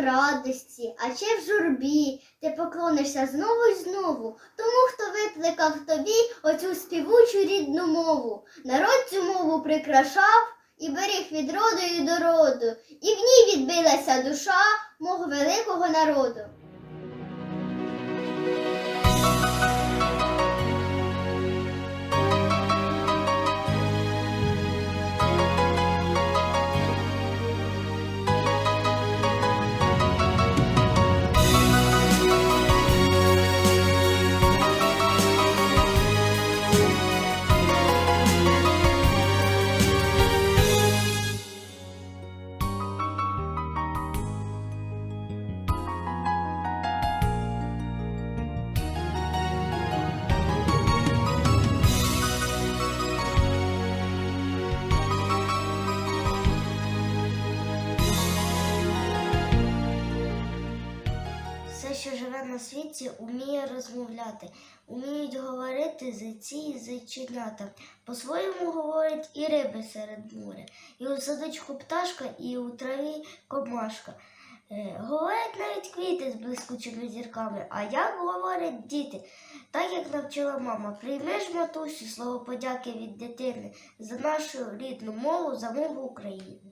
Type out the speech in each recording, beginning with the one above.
радості, а чи в журбі, ти поклонишся знову й знову тому, хто викликав тобі оцю співучу рідну мову. Народ цю мову прикрашав і беріг від роду і до роду, і в ній відбилася душа мого великого народу. Що живе на світі, уміє розмовляти, уміють говорити зайці і зайченята. По-своєму говорять і риби серед моря, і у садочку пташка, і у траві комашка. Е, говорять навіть квіти з блискучими зірками, а як говорять діти, так як навчила мама, прийми ж матусю слово подяки від дитини за нашу рідну мову, за мову України.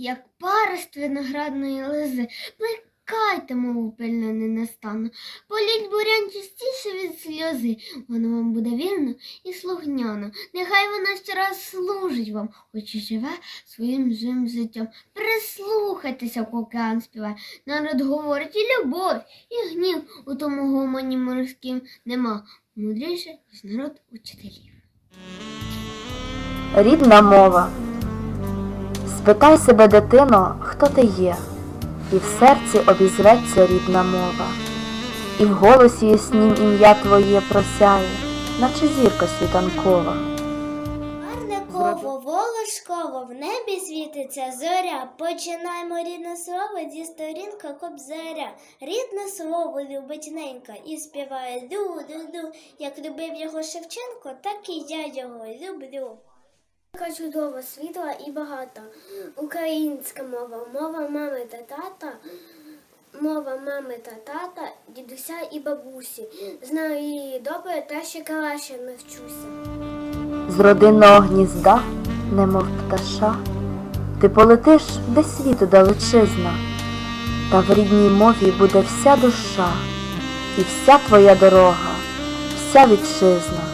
Як парост виноградної лози, плекайте, мову пильно не настану. Політь бурян частіше від сльози, воно вам буде вірно і слухняно. Нехай вона щораз служить вам, хоч і живе своїм живим життям. Прислухайтеся, океан співає. Народ говорить і любов, і гнів у тому гомоні морським нема. Мудріше, ніж народ учителів. Рідна мова. Спитай себе, дитино, хто ти є, і в серці обізветься рідна мова, і в голосі яснім ім'я твоє просяє, наче зірка світанкова. Гарниково, волошково, в небі світиться зоря. Починаймо рідне слово зі сторінка кобзаря. Рідне слово любить ненька і співає ду-ду-ду. Як любив його Шевченко, так і я його люблю. Така чудова, світла і багата. Українська мова, мова мами та тата, мова мами та тата, дідуся і бабусі. Знаю її добре, та ще краще навчуся. З родинного гнізда, немов пташа, ти полетиш де світу далечизна, та в рідній мові буде вся душа, і вся твоя дорога, вся вітчизна.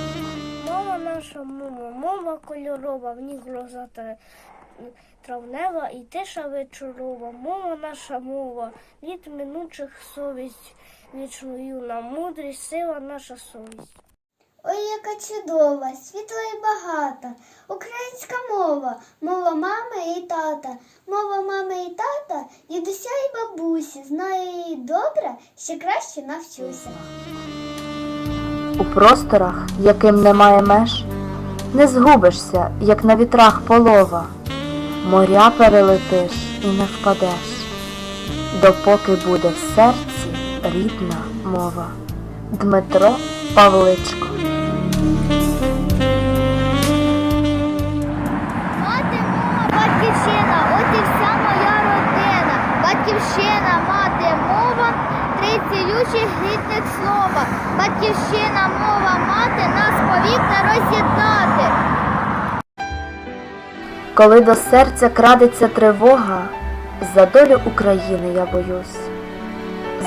Кольорова, в ній гроза травнева і тиша вечорова. Мова наша мова, літ минучих совість, вічну юна мудрість, сила наша совість. Ой, яка чудова, світла і багата. Українська мова, мова мами і тата, мова мами і тата, дідуся і бабусі. Знаю її добре, ще краще навчуся. У просторах, яким немає меж, не згубишся, як на вітрах полова, моря перелетиш і не впадеш, допоки буде в серці рідна мова. Дмитро Павличко батьківщина, от вся моя родина. Батьківщина, мати, мова, три цілючих рідних слова. Батьківщина, мова, мати, нас повік не роз'єднати. Коли до серця крадеться тривога, за долю України я боюсь.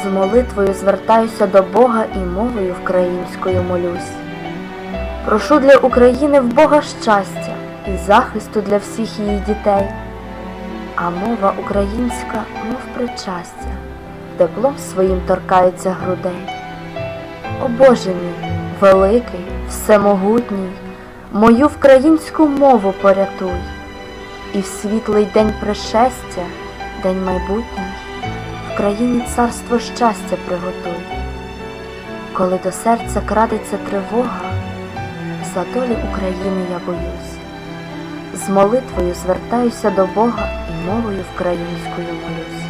З молитвою звертаюся до Бога і мовою українською молюсь. Прошу для України в Бога щастя і захисту для всіх її дітей, а мова українська, мов причастя, теплом своїм торкаються грудей. О Боже мій, великий, всемогутній, мою українську мову порятуй, і в світлий день пришестя, день майбутній, в країні царство щастя приготуй. Коли до серця крадеться тривога, за долю України я боюсь. З молитвою звертаюся до Бога і мовою українською молюсь.